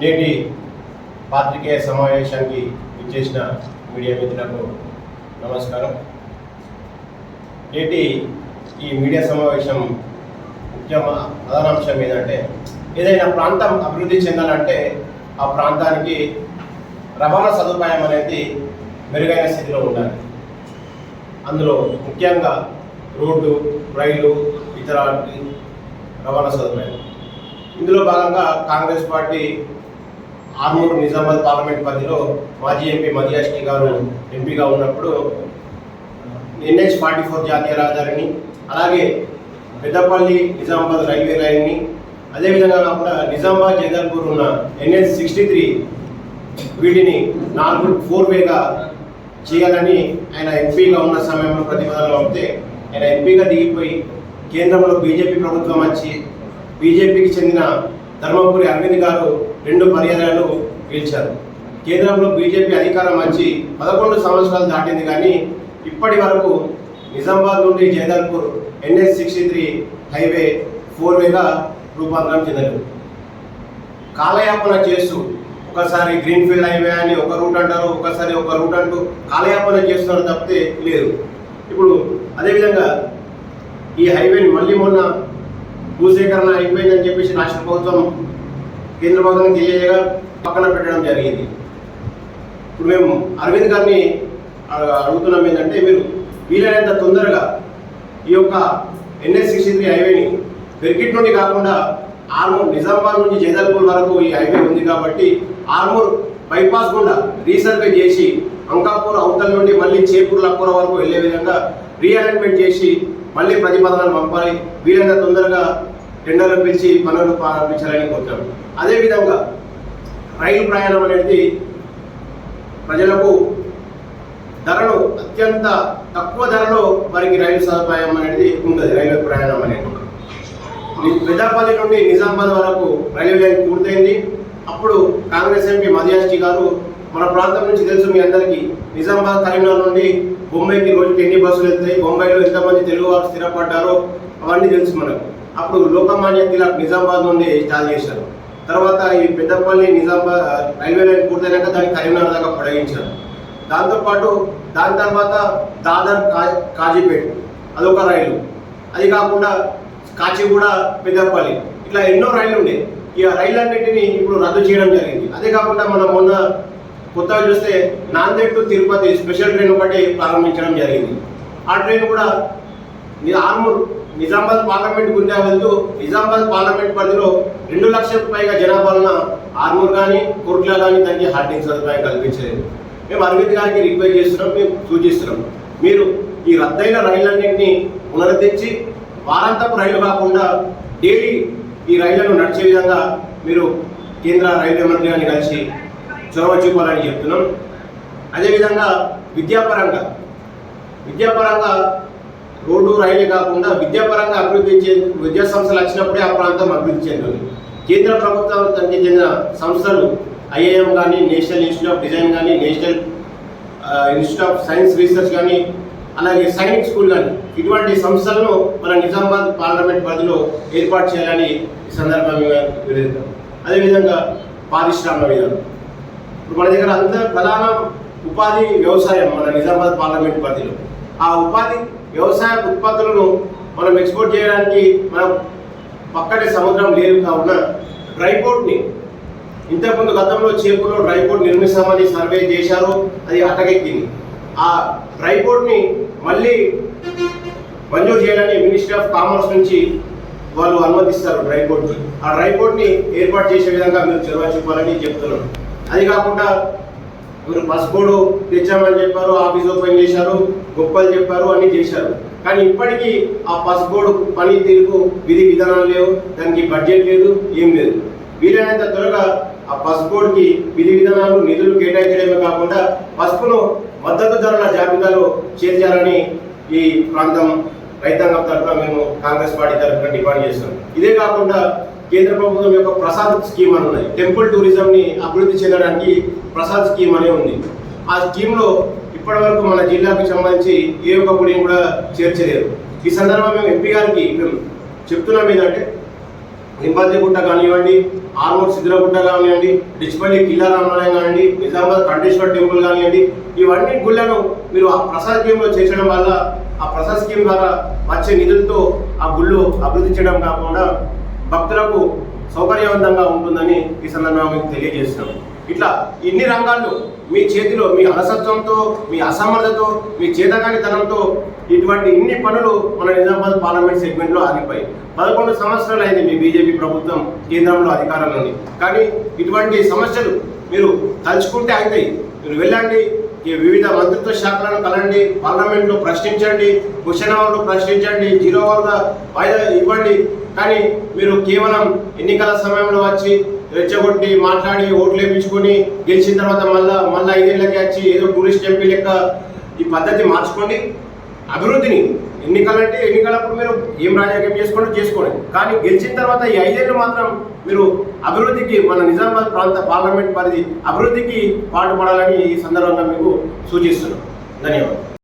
నేటి పాత్రికేయ సమావేశానికి విచ్చేసిన మీడియా మిత్రులకు నమస్కారం. నేటి ఈ మీడియా సమావేశం ముఖ్య ప్రధానాంశం ఏంటంటే ఏదైనా ప్రాంతం అభివృద్ధి చెందాలంటే ఆ ప్రాంతానికి రవాణా సదుపాయం అనేది మెరుగైన స్థితిలో ఉండాలి. అందులో ముఖ్యంగా రోడ్డు రైలు ఇతర రవాణా సదుపాయం ఇందులో భాగంగా కాంగ్రెస్ పార్టీ ఆర్మూర్ నిజామాబాద్ పార్లమెంట్ పరిధిలో మాజీ ఎంపీ మదియాష్కి గారు ఎంపీగా ఉన్నప్పుడు ఎన్హెచ్ ఫార్టీ ఫోర్ జాతీయ రహదారిని అలాగే పెద్దపల్లి నిజామాబాద్ రైల్వే లైన్ని అదేవిధంగా కాకుండా నిజామాబాద్ జగల్పూర్ ఉన్న ఎన్హెచ్ సిక్స్టీ త్రీ వీటిని నాలుగు ఫోర్ వేగా చేయాలని ఆయన ఎంపీగా ఉన్న సమయంలో ప్రతిపాదనలు అవుతే ఆయన ఎంపీగా దిగిపోయి కేంద్రంలో బీజేపీ ప్రభుత్వం వచ్చి బీజేపీకి చెందిన ధర్మపురి అరవింద్ గారు రెండు పర్యాయాలు పీల్చారు. కేంద్రంలో బీజేపీ అధికారం వచ్చి పదకొండు సంవత్సరాలు దాటింది కానీ ఇప్పటి వరకు నిజామాబాద్ నుండి Jagdalpur NS sixty three highway four వేగా రూపాంతరం చెందలేదు. కాలయాపన చేస్తూ ఒకసారి గ్రీన్ఫీల్డ్ హైవే అని ఒక రూట్ అంటారు ఒకసారి ఒక రూట్ అంటూ కాలయాపన చేస్తున్నారు తప్పితే లేదు. ఇప్పుడు అదేవిధంగా ఈ హైవేని మళ్ళీ మొన్న భూసేకరణ అయిపోయిందని చెప్పేసి రాష్ట్ర ప్రభుత్వం కేంద్ర ప్రభుత్వం తెలియజేయగా పక్కన పెట్టడం జరిగింది. ఇప్పుడు మేము అరవింద్ గారిని అడుగుతున్నాం ఏంటంటే మీరు వీలైనంత తొందరగా ఈ యొక్క ఎన్ఎస్ సిక్స్టీ త్రీ హైవేని పెరికిట్ నుండి కాకుండా ఆర్మూర్ నిజామాబాద్ నుంచి జైదల్పూర్ వరకు ఈ హైవే ఉంది కాబట్టి ఆర్మూర్ బైపాస్ గుండా రీసర్వే చేసి అంకాపూర్ అవతల నుండి మళ్ళీ చేపూర్ లక్కూర వరకు వెళ్ళే విధంగా రీఅరేంజ్మెంట్ చేసి మళ్ళీ ప్రతిపాదనలు పంపాలి. వీలైనంత తొందరగా టెండర్లు పిలిచి పనులు ప్రారంభించాలని కోరుతాం అదేవిధంగా రైలు ప్రయాణం అనేది ప్రజలకు ధరలు అత్యంత తక్కువ ధరలో వారికి రైలు సదుపాయం అనేది ఉంటుంది రైలు ప్రయాణం అనేది. పెద్దపల్లి నుండి నిజామాబాద్ వరకు రైల్వే లైన్ పూర్తయింది. అప్పుడు కాంగ్రెస్ ఎంపీ మధ్యాష్టి గారు మన ప్రాంతం నుంచి తెలుసు మీ అందరికీ నిజామాబాద్ కరీంనగర్ నుండి బొంబాయికి రోజుకి ఎన్ని బస్సులు వెళ్తాయి? బొంబాయిలో ఎంతమంది తెలుగు వారు స్థిరపడ్డారో అవన్నీ తెలుసు మనకు. అప్పుడు లోకమాన్య తిలక్ నిజామాబాద్ నుండి స్టార్ట్ చేశారు. తర్వాత ఈ పెద్దపల్లి నిజామాబాద్ రైల్వే లైన్ పూర్తయినాక దాన్ని కరీంనగర్ దాకా పొడగించారు. దాంతోపాటు దాని తర్వాత దాదర్ కా కాజీపేట్ అదొక రైలు. అది కాకుండా కాచిగూడ పెద్దపల్లి. ఇట్లా ఎన్నో రైళ్ళు ఉన్నాయి ఈ రైళ్ళన్నింటినీ ఇప్పుడు రద్దు చేయడం జరిగింది. అదే కాకుండా మనం మొన్న కొత్తగా చూస్తే Nanded to Tirupati special train ఒకటి ప్రారంభించడం జరిగింది. ఆ ట్రైన్ కూడా ఆర్మూర్ నిజామాబాద్ పార్లమెంట్ గుండా వెళ్తూ నిజామాబాద్ పార్లమెంట్ పరిధిలో రెండు లక్షలకు పైగా జనాభా ఉన్న ఆర్మూర్ కానీ కోర్టులో కానీ దానికి హార్డింగ్ సదుపాయం కల్పించలేదు. మేము అరవింద్ గారికి రిక్వెస్ట్ చేస్తున్నాం మేము సూచిస్తున్నాం. మీరు ఈ రద్దయిన రైళ్ళన్నింటినీ పునరుద్ధరించి వారాంతపు రైలు కాకుండా డైలీ ఈ రైళ్ళను నడిచే విధంగా మీరు కేంద్ర రైల్వే మంత్రి గారిని కలిసి చొరవ చూపాలని చెప్తున్నాం. అదేవిధంగా విద్యాపరంగా విద్యాపరంగా రోడ్డు రైలు కాకుండా విద్యాపరంగా అభివృద్ధి చే విద్యా సంస్థలు వచ్చినప్పుడే ఆ ప్రాంతం అభివృద్ధి చెందుతుంది కేంద్ర ప్రభుత్వానికి చెందిన సంస్థలు ఐఏఎం కానీ నేషనల్ ఇన్స్టిట్యూట్ ఆఫ్ డిజైన్ కానీ national institute of science research కానీ అలాగే సైనిక్ స్కూల్ కానీ ఇటువంటి సంస్థలను మన నిజామాబాద్ పార్లమెంట్ పరిధిలో ఏర్పాటు చేయాలని ఈ సందర్భంగా వివరిస్తాం అదేవిధంగా పారిశ్రామిక విధానం. ఇప్పుడు మన దగ్గర అంత ప్రధాన ఉపాధి వ్యవసాయం మన నిజామాబాద్ పార్లమెంట్ పరిధిలో. ఆ ఉపాధి వ్యవసాయ ఉత్పత్తులను మనం ఎక్స్పోర్ట్ చేయడానికి మనం పక్కనే సముద్రం లేదు కావున డ్రైపోర్ట్ని ఇంతకుముందు గతంలో చేపలో డ్రైపోర్ట్ నిర్మిస్తామని సర్వే చేశారు అది అటకెక్కింది. ఆ డ్రైపోర్ట్ని మళ్ళీ మంజూరు చేయాలని మినిస్ట్రీ ఆఫ్ కామర్స్ నుంచి వాళ్ళు అనుమతిస్తారు డ్రైపోర్ట్ని ఆ డ్రైపోర్ట్ని ఏర్పాటు చేసే విధంగా మీరు చొరవ చూపాలని చెప్తున్నారు. అది కాకుండా మీరు పసుపుడు తెచ్చామని చెప్పారు ఆఫీస్ ఓపెన్ చేశారు గొప్పలు చెప్పారు అన్ని చేశారు. కానీ ఇప్పటికీ ఆ పసుపుడు పని తీరుకు విధి విధానాలు లేవు దానికి బడ్జెట్ లేదు ఏం లేదు. వీలైనంత త్వరగా ఆ పసుపుడికి విధి విధానాలు నిధులు కేటాయించడమే కాకుండా పసుపును మద్దతు ధరల జాబితాలో చేర్చాలని ఈ ప్రాంతం రైతాంగం తరఫున మేము కాంగ్రెస్ పార్టీ తరఫున డిమాండ్ చేస్తున్నాం. ఇదే కాకుండా కేంద్ర ప్రభుత్వం యొక్క ప్రసాద్ స్కీమ్ అని ఉన్నది. టెంపుల్ టూరిజంని అభివృద్ధి చెందడానికి ప్రసాద్ స్కీమ్ అనే ఉంది. ఆ స్కీమ్లో ఇప్పటివరకు మన జిల్లాకు సంబంధించి ఏ ఒక్క గుడిని కూడా చేర్చలేదు. ఈ సందర్భంగా మేము ఎంపీ గారికి మేము చెప్తున్నాం ఏంటంటే గుట్ట కానివ్వండి ఆర్మూర్ సిద్ధిరగుట్ట కానివ్వండి డిచ్పల్లి కిల్లా రామాలయం కానివ్వండి నిజామాబాద్ కంటేశ్వర టెంపుల్ కానివ్వండి ఇవన్నీ గుళ్ళను మీరు ఆ ప్రసాద్ స్కీమ్లో చేర్చడం వల్ల ఆ ప్రసాద్ స్కీమ్ ద్వారా వచ్చే నిధులతో ఆ గుళ్ళు అభివృద్ధి చేయడం కాకుండా భక్తులకు సౌకర్యవంతంగా ఉంటుందని ఈ సందర్భంగా మీకు తెలియజేస్తున్నాం. ఇట్లా ఇన్ని రంగాల్లో మీ చేతిలో మీ అలసత్వంతో మీ అసమర్థతో మీ చేతగానితనంతో ఇటువంటి ఇన్ని పనులు మన నిజామాబాద్ పార్లమెంట్ సెగ్మెంట్లో ఆగిపోయి పదకొండు సంవత్సరాలు అయింది మీ బీజేపీ ప్రభుత్వం కేంద్రంలో అధికారంలోని. కానీ ఇటువంటి సమస్యలు మీరు తలుచుకుంటే అవుతాయి మీరు వెళ్ళండి ఈ వివిధ మంత్రిత్వ శాఖలను కలండి పార్లమెంట్లో ప్రశ్నించండి క్వశ్చన్ అవర్లు ప్రశ్నించండి జీరో వాళ్ళ వాయిదా ఇవ్వండి. కానీ మీరు కేవలం ఎన్నికల సమయంలో వచ్చి రెచ్చగొట్టి మాట్లాడి ఓట్లు వేయించుకొని గెలిచిన తర్వాత మళ్ళా మళ్ళీ ఐదేళ్ళకి వచ్చి ఏదో టూరిస్ట్ ఎంపీ లెక్క ఈ పద్ధతి మార్చుకోండి. అభివృద్ధిని ఎన్నికలంటే ఎన్నికలప్పుడు మీరు ఏం రాజకీయం చేసుకోండి చేసుకోండి. కానీ గెలిచిన తర్వాత ఈ ఐదేళ్ళు మాత్రం మీరు అభివృద్ధికి మన నిజామాబాద్ ప్రాంత పార్లమెంట్ పరిధి అభివృద్ధికి పాటుపడాలని ఈ సందర్భంగా మీకు సూచిస్తున్నాం. ధన్యవాదాలు.